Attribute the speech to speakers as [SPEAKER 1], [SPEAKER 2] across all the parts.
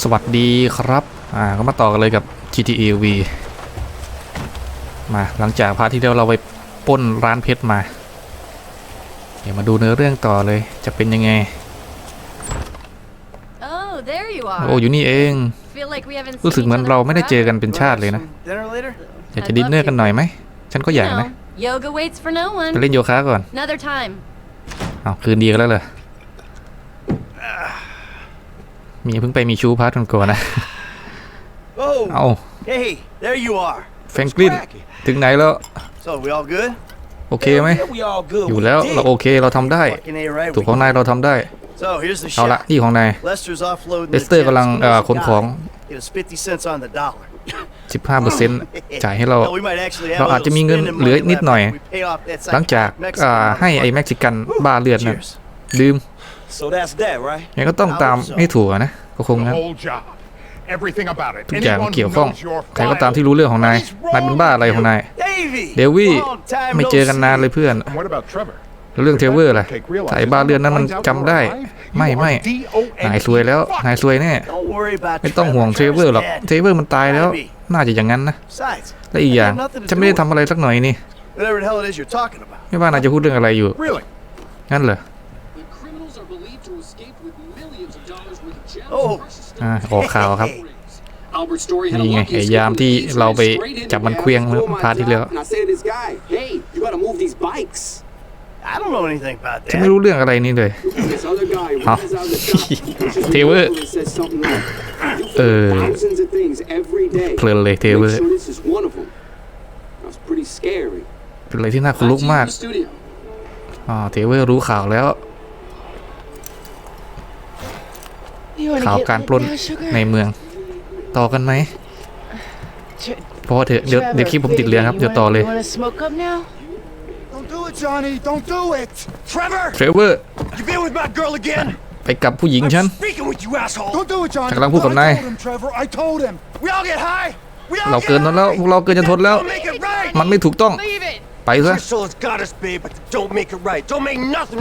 [SPEAKER 1] สวัสดีครับ อ่า ก็มาต่อกันเลยกับ GTA V มาหลังจากพาที่เดียวเราไปป้นร้านเพชรมาเดี๋ยวมาดูเนื้อเรื่องต่อเลยจะเป็นยังไงโอ้ อยู่นี่เอง รู้สึกเหมือนเราไม่ได้เจอกันเป็นชาติเลยนะ อยากจะดินเนอร์กันหน่อยไหม ฉันก็อยากนะไปเล่นโยคะก่อนเอาคืนดีกันแล้วเลยมีเพิ่งไปมีชู้พาร์ทคนัวนะ เอา Hey there you are แฟรงกลิน ถึงไหนแล้ว So we all good โอเคไหม อยู่แล้ว เราโอเค เราทำได้ ถูกของนาย เราทำได้ เอาละนี่ของนาย เลสเตอร์กำลังขนของ 15%จ่ายให้เรา เราอาจจะมีเงินเหลือนิดหน่อย หลังจากให้ไอ้แม็กซิกันบ้าเลือดนะดื่มยังก็ต้องตามให้ถูกนะ ก็คงนะทุกอย่างเกี่ยวข้องใครก็ตามที่รู้เรื่องของนายนายเป็นบ้าอะไรของนายเดวี่ไม่เจอกันนานเลยเพื่อนแล้วเรื่องเทเวอร์ล่ะสายบ้าเรือนนั้นมันจำได้ ไม่ไม่นายซวยแล้วนายซวยแน่ไม่ต้องห่วงเทเวอร์หรอกเทเวอร์มันตายแล้ว น่าจะอย่างนั้นนะและอีกอย่างฉันไม่ได้ทำอะไรสักหน่อยนี่ไม่ว่านายจะพูดเรื่องอะไรอยู่ งั้นเหรอออกข่าวครับนี่ไงไอ้ยามที่เราไปจับมันเคลียงพาที่แลือฉันไม่รู้เรื่องอะไรนี่เลยเอเทเวอร์เออเพลินเลยเทเวอร์เป็นอะไรที่น่าขนลุกมากอ๋อเทเวอร์รู้ข่าวแล้วข่าวการปล้นในเมือง ต่อกันไหมเพะเถอะเดี๋ยวเดี๋ยวคลิปผมติดเรือครับเดี๋ยวต่อเลยเทรเวอร์ไปกับผู้หญิงฉันฉันกำลังพูดกับนายเราเกินทนแล้วพวกเราเกินจะทนแล้ว มันไม่ถูกต้องไปซะ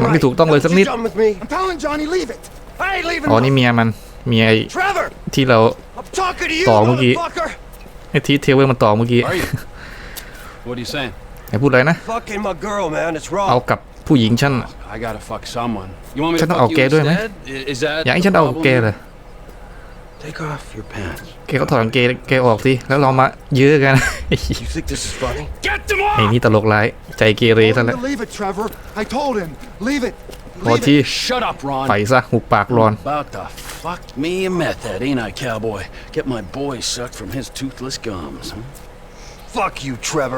[SPEAKER 1] มันไม่ถูกต้องเลยสักนิดอ๋อนี่เมียมันเมียไอที่เราต่อเมื่อกี้ไอ้ทีเทเวอร์มันต่อเมื่อกี้ไอ้พูดอะไรนะ เอากับผู้หญิงฉันฉันต้องเอาแกด้วยไหมอยากให้ฉันเอาแกเลยแกก็ถอดกางเกงแกออกสิแล้วเรามาเยอะกันไอ้นี่ตลกไรใจเกเรซะแล้วพอที่ไปซะหุกปากรอน ไ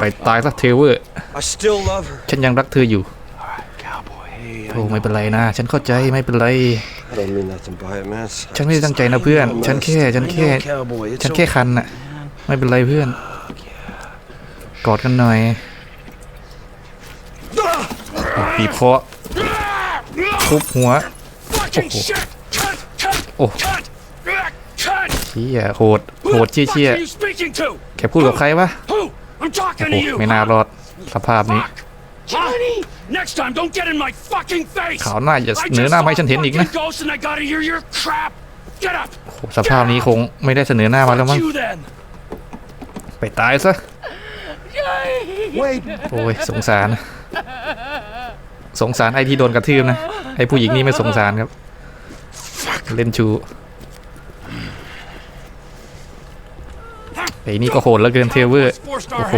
[SPEAKER 1] ปตายซะเทเวอร์ฉันยังรักเธออยู่โอ้ไม่เป็นไรนะ ฉันเข้าใจไม่เป็นไรฉันไม่ได้ตั้งใจนะเพื่อน ฉันแค่ฉันแค่ ฉันแค่คันน่ะไม่เป็นไรเพื่อนกอดกันหน่อยปีเพาะทุบหัวโอ้โหเชี่ยโหดโหดเชี่ยเชี่ยแกพูดกับใครวะโอ้ไม่น่ารอดสภาพนี้ขาวหน้าอย่าเนื้อหน้าให้ฉันเห็นอีกนะโอ้สภาพนี้คงไม่ได้เสนอหน้ามาแล้วมั้งไปตายซะโอ้ยสงสารสงสารไอ้ที่โดนกระทืบนะไอ้ผู้หญิงนี่ไม่สงสารครับเล่นชูไอ้นี่ก็โหดแล้วเกินเทเวอร์โอ้โห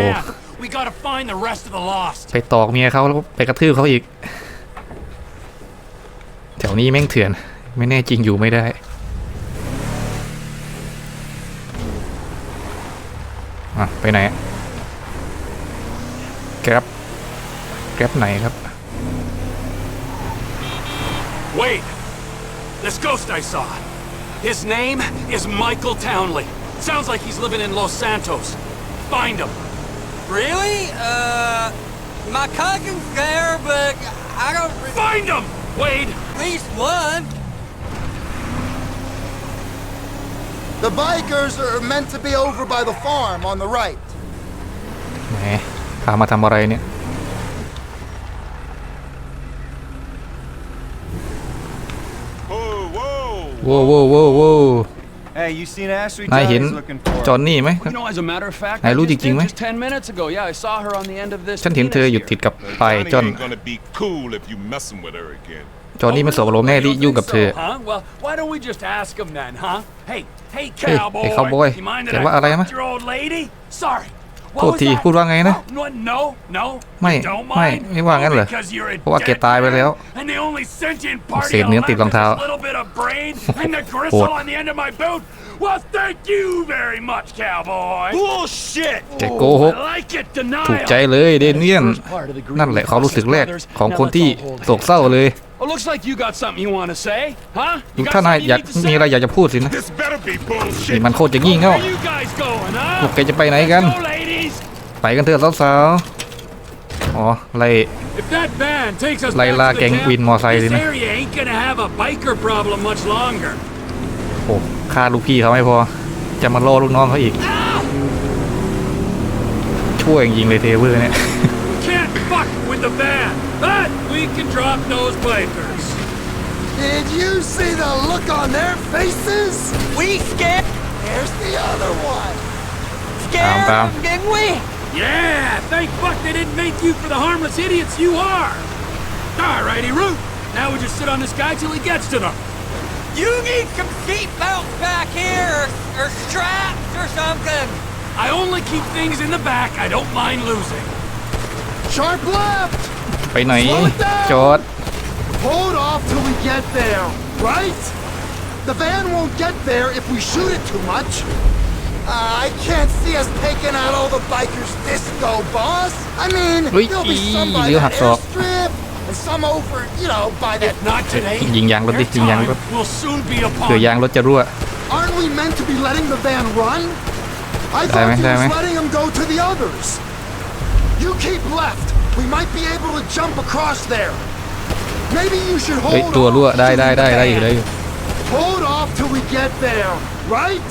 [SPEAKER 1] ไปตอกเมียเขาแล้ว ไปกระทืบเขาอีก แถวนี้แม่งเถื่อนไม่แน่จริงอยู่ไม่ได้อะไปไหนแกร็บแกร็บไหนครับ Wait! This ghost I saw. His name is Michael Townley. Sounds like he's living in Los Santos. Find him. Really? Uh, my cousin's there, but I don't... Find him, Wade! At least one. The bikers are meant to be over by the farm on the right. ini? โว้วโว้วโว้วนายเห็นจอนนี่ไหมนายรู้จริงจริงไหมฉันเห็นเธออยู่ติดกับปลายจอนจอนนี่มันสบอารมณ์แน่ที่ยุ่งกับเธอเฮ้ยเฮ้เขาบอยเต่ว่าอะไรมะโทษทีพูดว่าไงนะไม่ไม่ไม่ว่างั้นเหรอเพราะว่าเกตายไปแล้วเศษเนื้อติดรองเท้าโหดแกโกหกถูกใจเลยเดนเนียนนั่นแหละความรู้สึกแรกของคนที่โศกเศร้าเลยถ้ท่านายอยากมีอะไรอยากจะพูดสินะนี่มันโคตรจะงี่เง่าพวกแกจะไปไหนกันไปกันเถอะสาวอ๋อไล่ไล่ล่าแก๊งวินมอไซค์เลยนะโอ้ฆ่าลูกพี่เขาไม่พอ จะมาล่อลูกน้องเขาอีก ช่วยยิงเลยเทเวอร์เนี่ย Did you see the look on their faces? We scared. There's the other one. Scared, didn't we? Yeah, thank fuck they didn't make you for the harmless idiots you are! Alrighty, Root! Now we just sit on this guy till he gets to them. You need some seat belts back here, or, or straps, or something! I only keep things in the back I don't mind losing. Sharp left! ไปไหนจอด Hold off till we get there, right? The van won't get there if we shoot it too much. Uh, I can't see us taking out all the bikers disco, boss. I mean, there'll be some by the airstrip and some over, you know, by that... not today, ยิงยางรถดิยิงยางรถ will soon be เดี๋ย upon วยางรถจะรั่ว Aren't we meant to be letting the van run? I thought you were letting him go to the others. You keep left. We might be able to jump across there. Maybe you should hold off Hold off till we get there, right?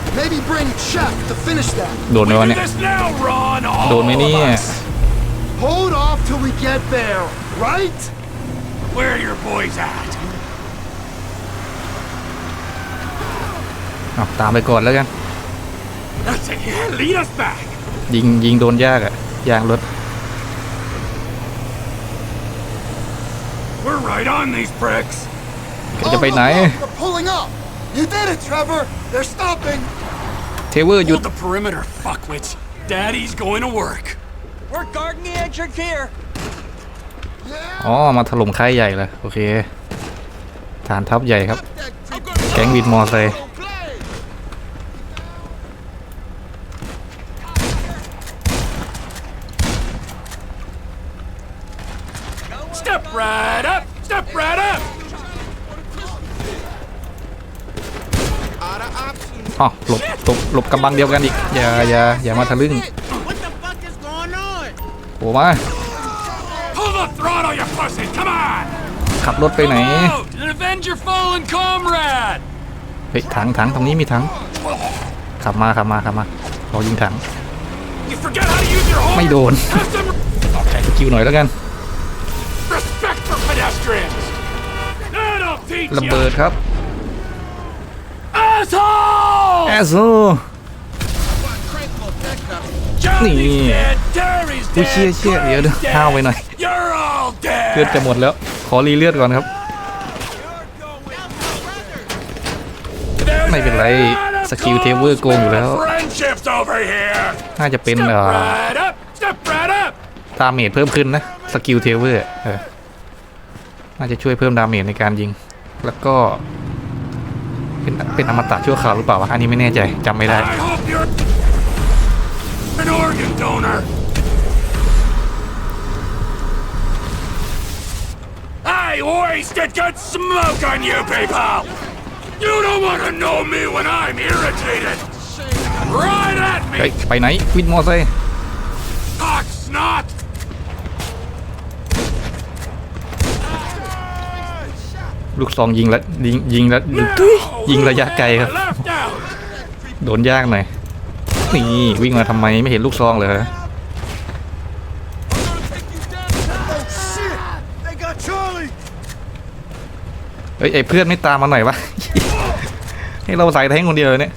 [SPEAKER 1] Maybe bring Chef to finish that. โดนไหมวะเนี่ยโดนไหมเนี่ย Hold off till we get there, right? Where are your boys at? เอาตามไปก่อนแล้วกัน That's it. Lead us back. ยิงยิงโดนยากอะยางรถ We're right on these bricks. จะไปไหน are oh, pulling up. You did it, Trevor. They're stopping. เทเวอร์หยุด Hold the perimeter, fuckwits. Daddy's going to work. We're guarding the entrance here. อ๋อมาถล่มค่ายใหญ่เลยโอเคฐานทัพใหญ่ครับ แก๊งวินมอไซค์อ๋อหลบตบหลบกำบังเดียวกันอีกอย่าอย่าอย่ามาทะลึ่งโอ้มาขับรถไปไหนเฮ้ยถังถังตรงนี้มีถังขับมาขับมาขับมา เรายิงถังไม่โดนออกใจสกิลหน่อยแล้วกันระเบิดครับ asshole! asshole นี่ผุ้เชี่ยเชี่ยเดี๋ยวดียห้าวไปหน่อยเลือดจะหมดแล้วขอรีเลือดก่อนครับ ไม่เป็นไรสกิลเทเวอร์โกงอยู่แล้วน่าจะเป็นเออดาเมจเพิ่มขึ้นนะสกิลเทเวอร์น่าจะช่วยเพิ่มดาเมจในการยิงแล้วก็เป็นเป็นอมตะชั่วคราวหรือเปล่าอันนี้ไม่แน่ใจจำไม่ได้ไปไหนวิดมอเตอไลูกซองยิงละ ยิงยิงละยิงระยะไกลครับ โดนยากหน่อยนี่วิ่งมาทำไมไม่เห็นลูกซองเลยฮะ เฮ้ยไอ้เพื่อนไม่ตามมาหน่อยวะให้เราใส่แทงคนเดียวเนี่ย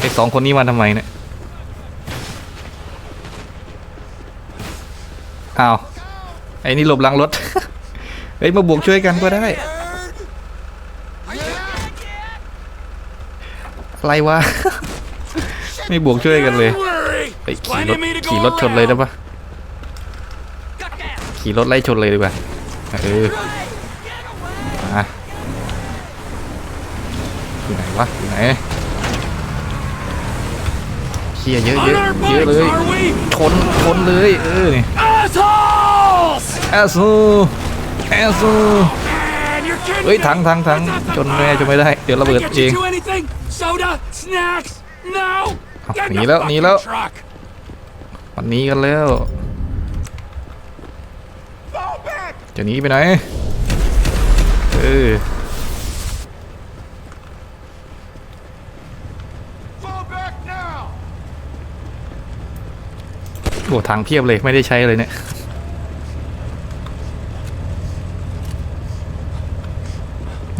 [SPEAKER 1] ไอ้สองคนนี้มาทำไมเนี่ยอ้าวไอ้นี่หลบหลังรถเฮ้ยมาบวกช่วยกันก็ได้อะไรวะไม่บวกช่วยกันเลยไปขี่รถขี่รถชนเลยได้ปะขี่รถไล่ชนเลยดีกว่าเออมาอยู่ไหนวะอยู่ไหนเขี่ยเยอะเยอะเยอะเลยชนชนเลยเออนี่แอสโซสู้เฮ้ยถังถังถังจนแม่จะไม่ได้ เดี๋ยวระเบิดเองหนีแล้วหนีแล้ววันนี้กันแล้วจะหนีไปไหนเออโอ้ทางเพียบเลยไม่ได้ใช้เลยเนี่ย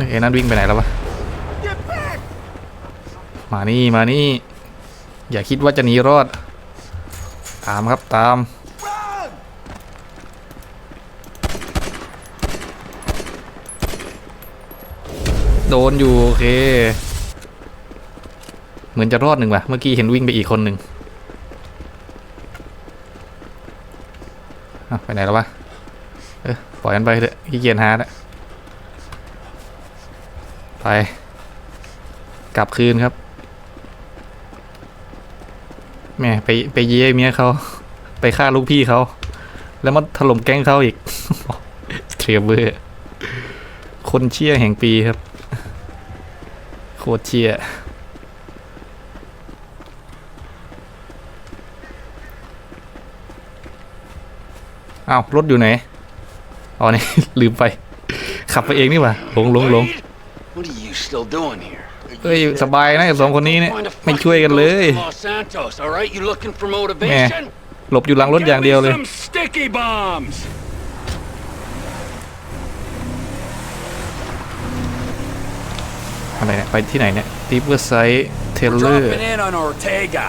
[SPEAKER 1] เอ็นั่นวิ่งไปไหนแล้ววะ มานี่ มานี่ อย่าคิดว่าจะหนีรอด ตามครับตาม โดนอยู่ โอเค เหมือนจะรอดหนึ่งว่ะ เมื่อกี้เห็นวิ่งไปอีกคนหนึ่งไปไหนแล้ววะเออปล่อยกันไปเถอะขี้เกียจฮาแลดวไป กลับคืนครับ แม่ไปไปเย้เมียเขาไปฆ่าลูกพี่เขา แล้วมาถล่มแก๊งเขาอีกเทรเวื่อคนเชี่ยแห่งปีครับ โคตรเชี่ยอ้าวรถอยู่ไหนอ๋อนี่ ลืมไป ขับไปเองนี่ว่าหลงหลงหลง What are you still doing here? เอ้ยสบายนะไอ้สองคนนี้เนี่ยไม่ช่วยกันเลย Los Santos, all right? You looking for แหม motivation? หลบอยู่หลังรถอย่างเดียวเลย Give me some sticky bombs. อะไรเนี่ยไปที่ไหนเนี่ยดิฟเวอร์ไซต์เทเลอร์ Dropping in on Ortega.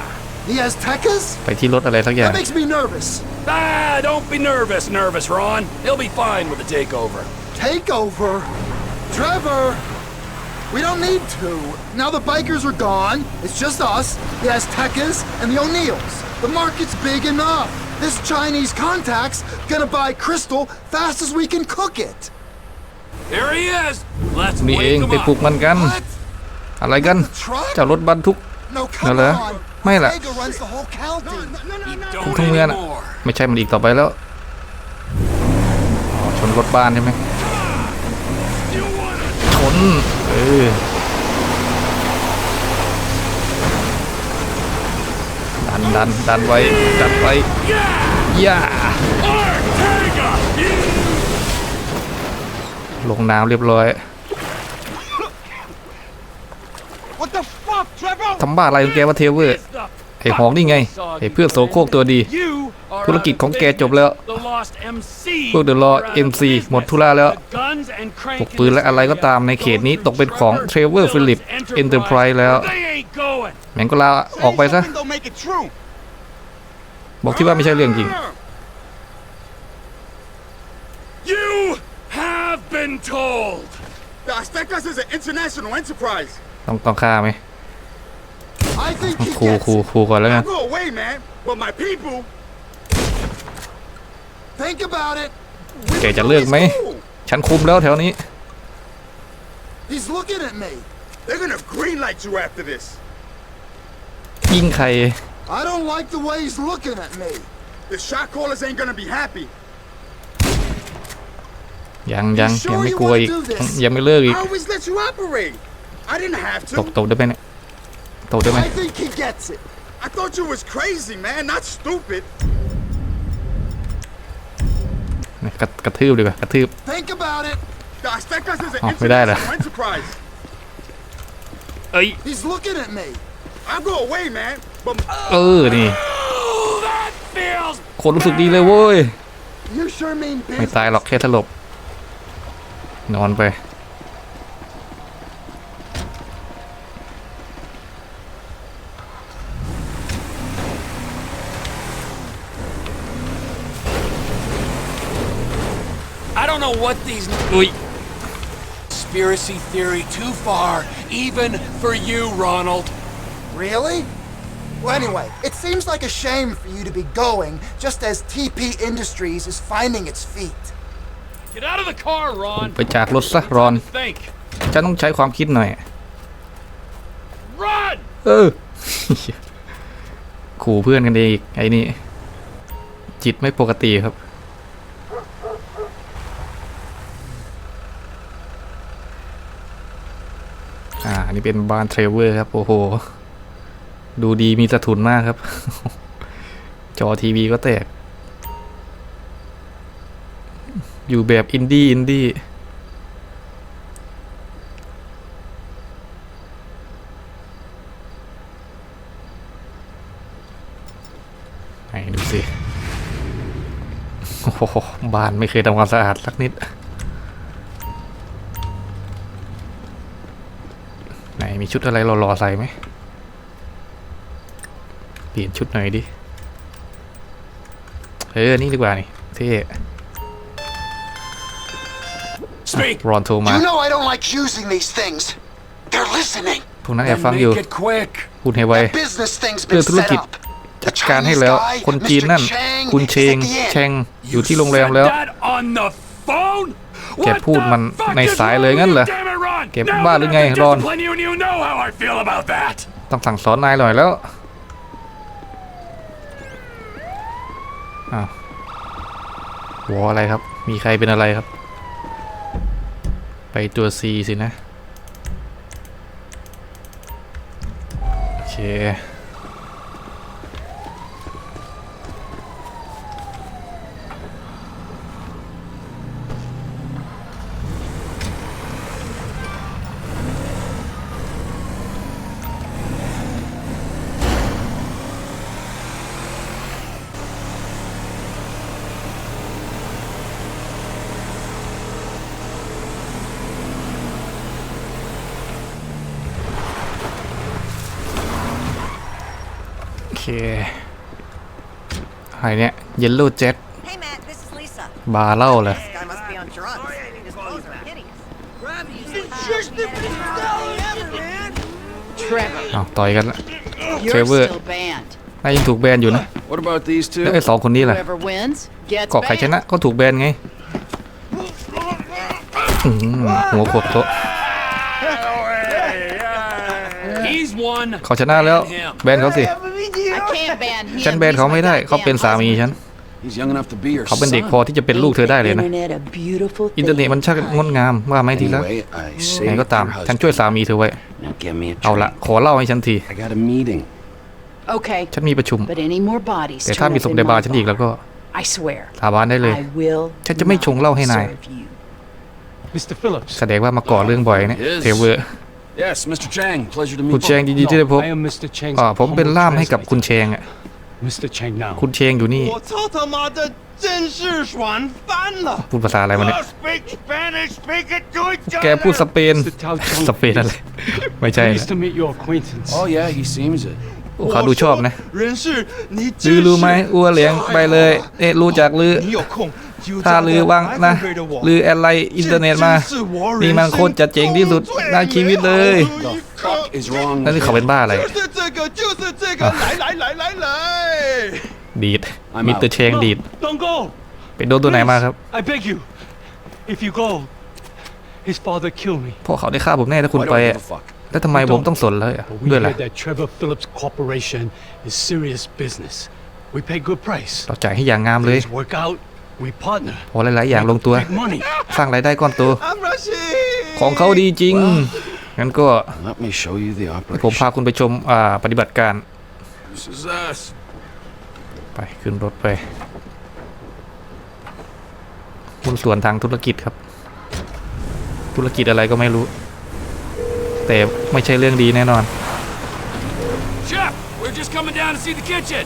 [SPEAKER 1] The Aztecas? ไปที่รถอะไรสักอย่าง That makes me nervous. Ah, don't be nervous, nervous Ron. He'll be fine with the takeover. Takeover? Trevor! We don't need to. Now the bikers are gone. It's just us, the Aztecas, and the O'Neills. The market's big enough. This Chinese contact's gonna buy crystal fast as we can cook it. There he is. Let's นี่เองไปปลุกมันกัน What? อะไรกันเจ้ารถบรรทุก No, come Hello? นเออดันดันดันไว้ดันไว้ย่าลงน้ำเรียบร้อยทำบ้าอะไรแกวะเทเวอร์ไอ้หองนี่ไงไอ้เพื่อโสโครกตัวดี ธุรกิจของแกจบแล้วพวกเดลอเอ็มซีหมดธุระแล้วพวกปืนและอะไรก็ตามในเขตนี้ตกเป็นของเทรเวอร์ฟิลิปเอ็นเตอร์ไพรส์แล้วแม่งก็ลาออกไปซะบอกที่ว่าไม่ใช่เรื่องจริงต้องต้องฆ่าไหมคูคูคูก่อนแล้วกันแกจะเลือกไหมฉันคุมแล้วแถวนี้ยิงใคร I don't like the way he's looking at me. The shot callers ain't gonna be happy. ยังยังยังไม่กลัวอีกยังไม่เลิกอีกตกตกได้ไหมเนี่ยโตได้ไหม I think he gets it. I thought you was crazy, man, not stupid. กระกระทืบดีกว่ากระทืบ Think about it. Gosh, that guy is an อ๋อไม่ได้เหรอ international enterprise. เอ้ย He's looking at me. I'll go away, man. But เออนี่โคนรู้สึกดีเลยเว้ย you sure mean ไม่ business. ตายหรอกแค่ถลบนอนไป don't know what these... Oy. Conspiracy theory too far, even for you, Ronald. Really? Well, anyway, it seems like a shame for you to be going, just as TP Industries is finding its feet. Get out of the car, Ron. ไปจากรถซะรอน Think. ฉันต้องใช้ความคิดหน่อย Run! เออขู่เพื่อนกันเองอีกไอ้นี่ ี่เป็นบ้านเทรเวอร์ครับ โอ้โหดูดีมีสะทุนมากครับ จอทีวีก็แตก อยู่แบบอินดี้ อินดี้ไหนดูสิ โอ้โหบ้านไม่เคยทำความสะอาดสักนิดมีชุดอะไรรอๆใส่ไหมเปลี่ยนชุดหน่อยดิเออนี่ดีกว่านี่เท่รอน a k มา You know like using these things. They're listening. พวกนั้นแอบฟังอยู่คุณเฮ้ไวเรื่องธุรกิจจัดการให้แล้ว คนจีนนั่นคุณเชงเชงอยู่ที่โรงแรมแล้วแกพูดมันในสายเลยงั้นเหรอเก็บบ้าหรือไงรอนต้องสั่งสอนนายหน่อยแล้วอ้ววออะไรครับมีใครเป็นอะไรครับ ไปตัว C สินะโอเคคไรเนี่ยเยลนลูเจ็ตบาเล่าเลยต่อยกันลเทเวอร์น่ายังถูกแบนอยู่นะแล้วไอ้สองคนนี้แหละกาะไข่ชนะก็ถูกแบนไงหัวขวบโตเขาชนะแล้วแบนเขาสิฉันแบนเขาไม่ได้เขาเป็นสามีฉันเขาเป็นเด็กพอที่จะเป็นลูกเธอได้เลยนะ อินเทอร์เน็ตมันช่างงดงามว่าไหมทีละไงก็ตามฉันช่วยสามีเธอไว้เอาละขอเล่าให้ฉันทีฉันมีประชุมแต่ถ้ามีศพในบาร์ฉันอีกแล้วก็สาบานได้เลยฉันจะไม่ชงเล่าให้นายแสดงว่ามาก่อเรื่องบ่อยเนี่ยเทเวอร์ Yes, Mr. Chang. Pleasure to meet คุณเชงยินดีที่ได้พบ I am Mr. c h a n g อ่าผมเป็นล่ามให้กับคุณเชงอ่ะ Mr. Chang now คุณเชงอยู่นี่我操他妈的，真是爽翻了！พูดภาษาอะไรมาเนี่ย speak Spanish, speak it to each แกพูดสเปนสเปนอะไรไม่ใช่ e นะ to meet your acquaintance Oh yeah, he seems it. เขาดูชอบนะรู้ลือรู้ไหมอัวเหลียงไปเลยเอ๊ะรู้จักลือถ้าลือว่างนะลืออะไรอินเทอร์เน็ตมานี่มันโคตรจะเจ๋งที่สุดในชีวิตเลยนั่นเขาเป็นบ้าอะไรดีดมิสเตอร์เชงดีดไปโดนตัวไหนมาครับพ่อเขาได้ฆ่าผมแน่ถ้าคุณไปแล้วทำไมผมต้องสนเลยด้วยล่ะเราจ่ายให้อย่างงามเลยพอหลายๆอย่างลงตัวสร้างรายได้ก้อนโตของเขาดีจริงงั้นก็ผมพาคุณไปชมปฏิบัติการไปขึ้นรถไป คุณส่วนทางธุรกิจครับ ธุรกิจอะไรก็ไม่รู้ แต่ไม่ใช่เรื่องดีแน่นอน Chef, we're just coming down to see the kitchen.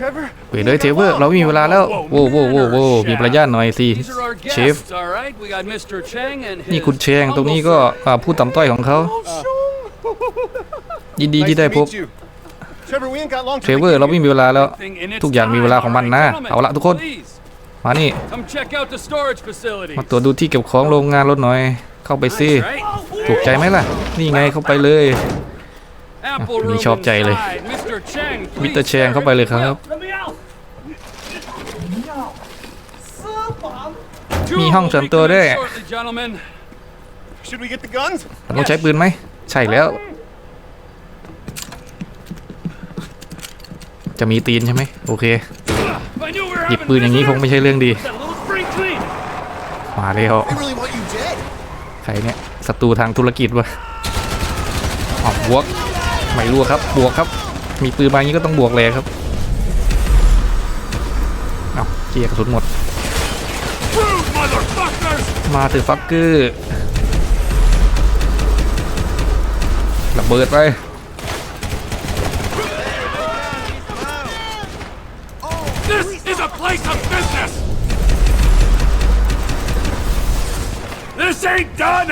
[SPEAKER 1] เปเลยเทเวอร์เราไม่มีเวลาแล้วโว้โว้โว้โว้มีประยะหน่อยสิเชฟนี่คุณเชงตรงนี้ก็ผู้ต่ำต้อยของเขายินดีที่ได้พบเทเวอร์เราไม่มีเวลาแล้ว ทุกอย่างมีเวลาของมันนะเอาละทุกคนมานี่ มาตรวจดูที่เก็บของโรงงานรถหน่อย เข้าไปสิถูกใจไหมล่ะ นี่ไงเข้าไปเลยนี่ชอบใจเลย มิสเตอร์แชงเข้าไปเลยครับ มีห้องส่วนตัวด้วยเราต้องใช้ปืนไหม ใช่แล้ว จะมีตีนใช่ไหมโอเค หยิบปืนอย่างนี้คงไม่ใช่เรื่องดี มาเลยเหรอใครเนี่ย ศัตรูทางธุรกิจวะออกวักไม่รู้ครับ บวกครับ มีปืนมาอย่างนี้ก็ต้องบวกแลงครับเอาเกียร์กระสุนหมด มาถือฟักเกอร์ ระเบิดไปไ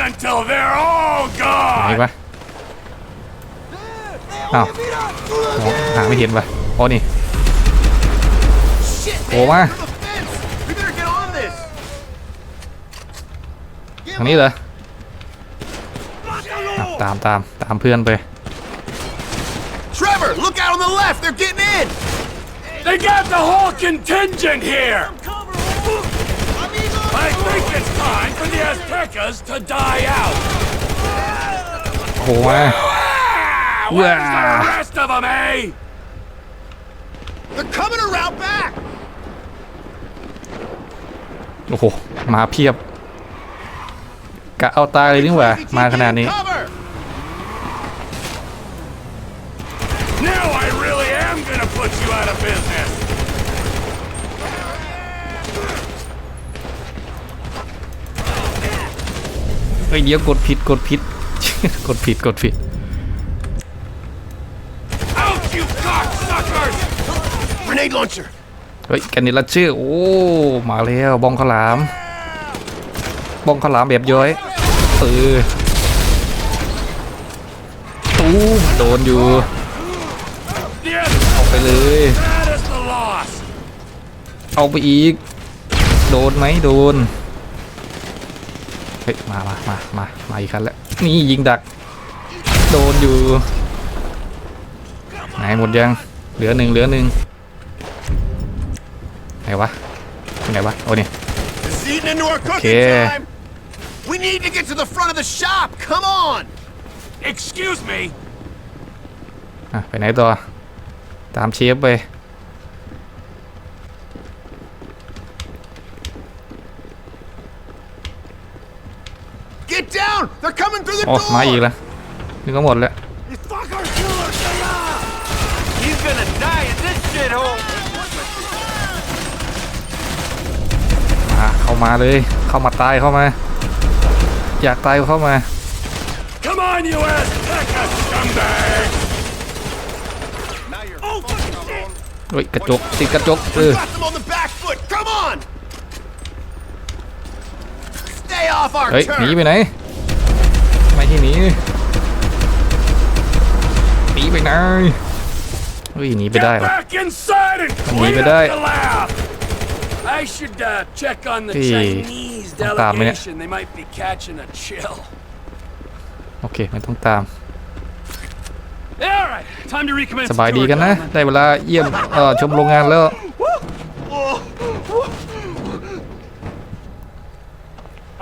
[SPEAKER 1] หนวะอ้าว หาไม่เห็นปะอ๋อนี่โผล่มาทางนี้เหรอ ตามตามตามเพื่อนไป Trevor, look out on the left. They're getting in. They got the whole contingent here. I think it's time for the Aztecas to die out. โอ้ย Now where's the rest of them, eh? They're coming around back. โอ้โหมาเพียบกะเอาตายเลยนี่หว่ามาขนาดนี้ Cover. Now I really am gonna put you out of business. เฮ้ยเดี๋ยวกดผิดกดผิดกดผิดกดผิด grenade launcher. เฮ้ยกันนิละชื่อโอ้มาแล้วบองขลามบองขลามแบบย้อยเออตูมโดนอยู่เอาไปเลยเอาไปอีกโดนไหมโดนเฮ้ยมามามามามาอีกครั้งแล้วนี่ยิงดักโดนอยู่ไหนหมดยังเหลือหนึ่งเหลือหนึ่งไหนวะไหนวะโอ้เนี่ย This is eating into our cooking Okay. time. We need to get to the front of the shop. Come on. Excuse me. อ่ะไปไหนต่อตามเชฟไป Get down. They're coming through the โอ้มาอีก door. แล้วนี่ก็หมดแล้ว You fucker. He's gonna die in this shithole. เข้ามาเลย เข้ามาตายเข้ามา อยากตายเข้ามา c o โอ้ยกระจกติดกระจกเฮ้ยหนีไปไหนไม่ที่หนีหนีไปไหนเฮ้ยหนีไปได้หรอหนีไปได้ I should uh, check on the Chinese delegation. They might be catching a chill. Okay, ไม่ต้องตาม Alright, time to recommence. สบายดีกันนะได้เวลาเยี่ยมเอ่อชมโรงงานแล้ว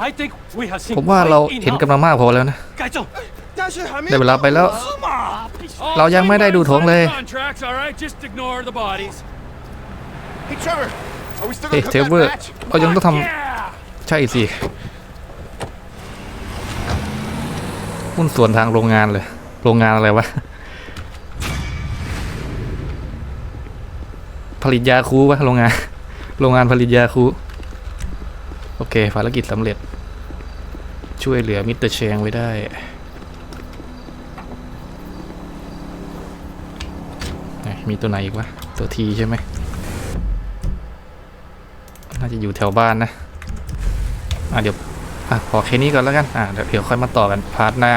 [SPEAKER 1] I think we have seen ผมว่าเราเห็นกำลังมากพอแล้วนะได้เวลาไปแล้ว เรายังไม่ได้ดูถงเลย Hey Trevor, เฮ้เทเวอร์เ็ายังต้องทำใช่สิหุ้นส่วนทางโรงงานเลย โรงงานอะไรวะ ผลิตยาคูวะโรงงาน โรงงานผลิตยาคูโอเคภารกิจสำเร็จช่วยเหลือมิสเตอร์เชงไว้ได้ มีตัวไหนอีกวะตัวทีใช่ไหมน่าจะอยู่แถวบ้านนะ อ่ะเดี๋ยว อ่ะขอแค่นี้ก่อนแล้วกัน อ่ะเดี๋ยวเดี๋ยวค่อยมาต่อกันพาร์ทหน้า